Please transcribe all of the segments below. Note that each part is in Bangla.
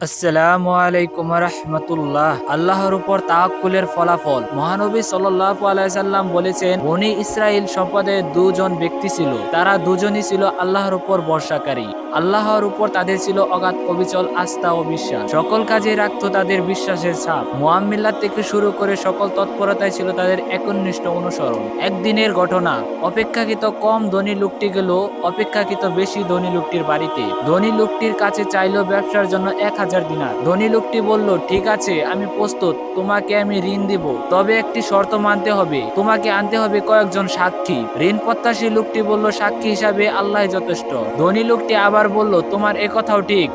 আসসালামু আলাইকুম রহমতুল্লাহ। আল্লাহর উপর তাওয়াক্কুলের ফলাফল। মহানবী সাল্লাল্লাহু আলাইহি সাল্লাম বলেছেন, বনি ইসরাইল সম্পদে দুজন ব্যক্তি ছিল। তারা দুজনই ছিল আল্লাহর উপর বর্ষাকারী। আল্লাহর উপর তাদের ছিল অগাধ অবিচল আস্থা ও বিশ্বাস। সকল কাজে রাখত তাদের বিশ্বাসের ছাপ। মোয়াম্মিল্লাহ থেকে শুরু করে সকল তৎপরতায় ছিল তাদের একনিষ্ঠ অনুসরণ। একদিনের ঘটনা, অপেক্ষাকৃত কম ধনী লোকটি গেল, অপেক্ষাকৃত বেশি ধনী লোকটির বাড়িতে। ধনী লোকটির কাছে চাইলো ব্যবসার জন্য এক হাজার দিনার। ধনী লোকটি বলল, ঠিক আছে, আমি প্রস্তুত, তোমাকে আমি ঋণ দিব। তবে একটি শর্ত মানতে হবে, তোমাকে আনতে হবে কয়েকজন সাক্ষী। ঋণ প্রত্যাশী লোকটি বলল, সাক্ষী হিসাবে আল্লাহ যথেষ্ট। ধনী লোকটি আবার বলল, তোমার এ কথাও ঠিক,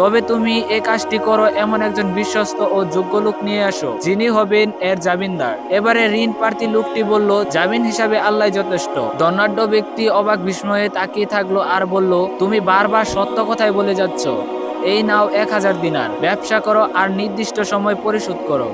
তবে তুমি এ কাজটি করো এমন একজন বিশ্বস্ত ও যোগ্য লোক নিয়ে আসো, যিনি হবেন এর জামিনদার। এবারে ঋণ প্রার্থী লোকটি বলল, জামিন হিসাবে আল্লাহ যথেষ্ট। ধনাঢ্য ব্যক্তি অবাক বিস্ময়ে তাকিয়ে থাকল আর বলল, তুমি বারবার সত্য কথাই বলে যাচ্ছ। এই নাও এক হাজার দিনার। ব্যবসা করো আর নির্দিষ্ট সময় পরিশোধ করো।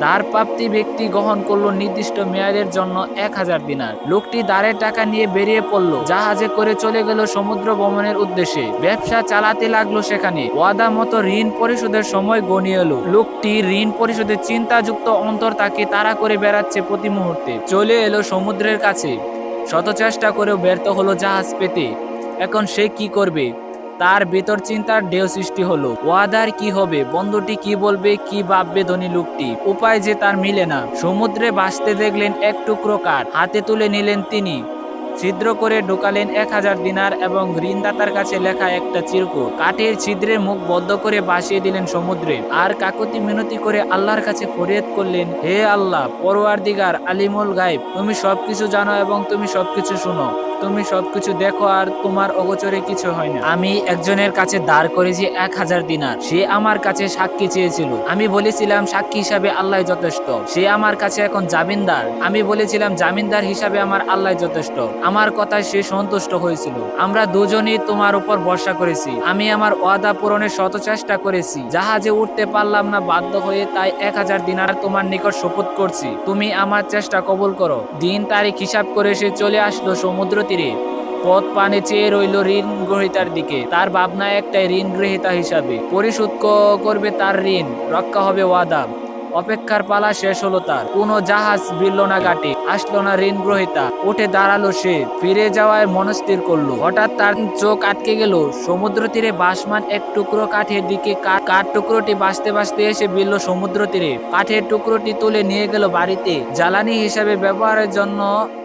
ধার প্রাপ্তি ব্যক্তি গ্রহণ করল নির্দিষ্ট মেয়াদের জন্য এক হাজার দিনার। লোকটি দাঁড়ের টাকা নিয়ে বেরিয়ে পড়ল, জাহাজে করে চলে গেল সমুদ্র ভ্রমণের উদ্দেশ্যে। ব্যবসা চালাতে লাগল সেখানে। ওয়াদা মতো ঋণ পরিশোধের সময় গনিয়ে এলো। লোকটি ঋণ পরিশোধের চিন্তাযুক্ত অন্তর তাকে তাড়া করে বেড়াচ্ছে প্রতি মুহূর্তে। চলে এলো সমুদ্রের কাছে। শত চেষ্টা করেও ব্যর্থ হলো জাহাজ পেতে। এখন সে কি করবে? তার ভেতর চিন্তার ঢেউ সৃষ্টি হলো। ওয়াদার কি হবে? বন্ধুটি কি বলবে? কি ভাববে ধনী লোকটি? উপায় যে তার মিলে না। সমুদ্রে ভাসতে দেখলেন এক টুকরো কাঠ। হাতে তুলে নিলেন তিনি। ছিদ্র করে ঢোকালেন এক হাজার দিনার এবং ঋণদাতার কাছে লেখা একটা চিরকুট। কাঠের ছিদ্রে মুখ বদ্ধ করে ভাসিয়ে দিলেন সমুদ্রে। আর কাকতি মিনতি করে আল্লাহর কাছে ফরিয়াদ করলেন, হে আল্লাহ পরোয়ার দিগার আলিমুল গাইব তুমি সবকিছু জানো এবং তুমি সবকিছু শুনো। তুমি সবকিছু দেখো আর তোমার অগোচরে কিছু হয় না। আমি একজনের কাছে দাঁড় করেছি এক হাজার দিনার। সে আমার কাছে সাক্ষী চেয়েছিল। আমি বলেছিলাম, সাক্ষী হিসাবে আল্লাহ যথেষ্ট। সে আমার কাছে এখন জামিনদার। আমি বলেছিলাম, জামিনদার হিসাবে আমার আল্লাহ যথেষ্ট। আমার কথায় সে সন্তুষ্ট হয়েছিল। আমরা দুজনেই তোমার উপর ভরসা করেছি। আমি আমার ওয়াদা পূরণের শত চেষ্টা করেছি। জাহাজে উঠতে পারলাম না, বাধ্য হয়ে তাই এক হাজার দিনার তোমার নিকট শপথ করছি। তুমি আমার চেষ্টা কবুল করো। দিন তারিখ হিসাব করে সে চলে আসলো সমুদ্র তীরে। পথ পানে চেয়ে রইল ঋণ গ্রহিতার দিকে। তার ভাবনা একটাই, ঋণ গ্রহিতা হিসাবে। পরিশোধ করবে তার ঋণ। রক্ষা হবে ওয়াদা। অপেক্ষার পালা শেষ হলো তার। কোনো জাহাজ বিলল না ঘাটে, আসলো না ঋণ গ্রহিতা। উঠে দাঁড়াল সে, ফিরে যাওয়ায় মনস্থির করল। হঠাৎ তার চোখ আটকে গেল, সমুদ্র তীরে বাসমান এক টুকরো কাঠের দিকে কাঠ টুকরোটি বাঁচতে বাঁচতে এসে বিলল সমুদ্র তীরে। কাঠের টুকরোটি তুলে নিয়ে গেল বাড়িতে। জ্বালানি হিসাবে ব্যবহারের জন্য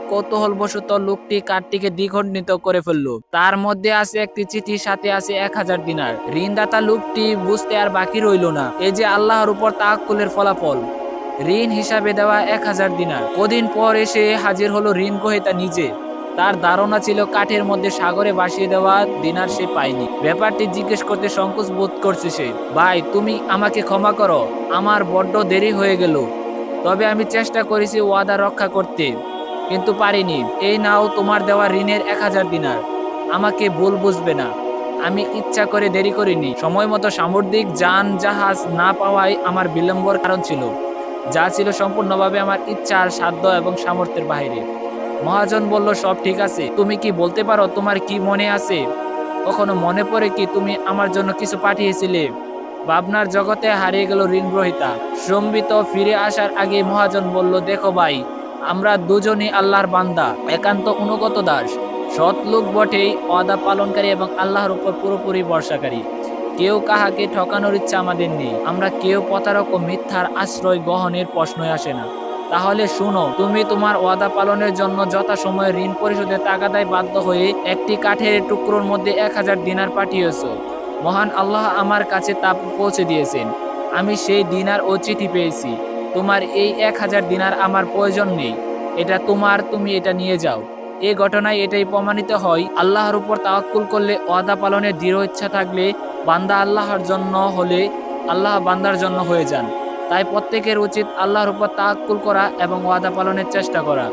কৌতূহলবশত লোকটি কাঠটিকে দ্বিখণ্ডিত করে ফেলল। তার মধ্যে আছে একটি চিঠির সাথে আছে এক হাজার দিনার। ঋণদাতা লোকটি বুঝতে আর বাকি রইল না। এই যে আল্লাহর উপর তাক্কুলের ফলাফল। ঋণ হিসাবে দেওয়া এক হাজার দিনার। কদিন পর এসে হাজির হলো ঋণ গ্রহিতা নিজে। তার ধারণা ছিল কাঠের মধ্যে সাগরে ভাসিয়ে দেওয়া দিনার সে পায়নি। ব্যাপারটি জিজ্ঞেস করতে সংকোচ বোধ করছে সে। ভাই, তুমি আমাকে ক্ষমা করো। আমার বড্ড দেরি হয়ে গেল। তবে আমি চেষ্টা করেছি ওয়াদা রক্ষা করতে। কিন্তু পারিনি। এই নাও তোমার দেওয়া ঋণের এক হাজার দিনার। আমাকে ভুল বুঝবে না। আমি ইচ্ছা করে দেরি করিনি। সময় মতো সামুদ্রিক যান জাহাজ না পাওয়াই আমার বিলম্বর কারণ ছিল। যা ছিল সম্পূর্ণভাবে আমার ইচ্ছা আর সাধ্য এবং সামর্থ্যের বাইরে মহাজন বলল, সব ঠিক আছে। তুমি কি বলতে পারো তোমার কি মনে আছে? কখনো মনে পড়ে কি তুমি আমার জন্য কিছু পাঠিয়েছিলে? ভাবনার জগতে হারিয়ে গেল ঋণ গ্রহিতা। সম্বিত ফিরে আসার আগে মহাজন বলল, দেখো ভাই আমরা দুজনই আল্লাহর বান্দা, একান্ত অনুগত দাস। সৎ লোক বটেই অদা পালনকারী এবং আল্লাহর উপর পুরোপুরি বর্ষাকারী কেউ কাহাকে ঠকানোর ইচ্ছা আমাদের নেই। আমরা কেউ প্রতারক ও মিথ্যার আশ্রয় গ্রহণের প্রশ্নই আসে না। তাহলে শুনো, তুমি তোমার ওয়াদা পালনের জন্য যথাসময়ে ঋণ পরিশোধের তাগাদায় বাধ্য হয়ে একটি কাঠের টুকরোর মধ্যে এক হাজার দিনার পাঠিয়েছ। মহান আল্লাহ আমার কাছে তা পৌঁছে দিয়েছেন। আমি সেই দিনার ও চিঠি পেয়েছি। তোমার এই এক হাজার দিনার আমার প্রয়োজন নেই। এটা তোমার, তুমি এটা নিয়ে যাও। এ ঘটনায় এটাই প্রমাণিত হয়, আল্লাহর উপর তাওয়াক্কুল করলে ওয়াদা পালনের দৃঢ় ইচ্ছা থাকলে বান্দা আল্লাহর জন্য হলে আল্লাহ বান্দার জন্য হয়ে যান। তাই প্রত্যেকের উচিত আল্লাহর উপর তাওয়াক্কুল করা এবং ওয়াদা পালনের চেষ্টা করা।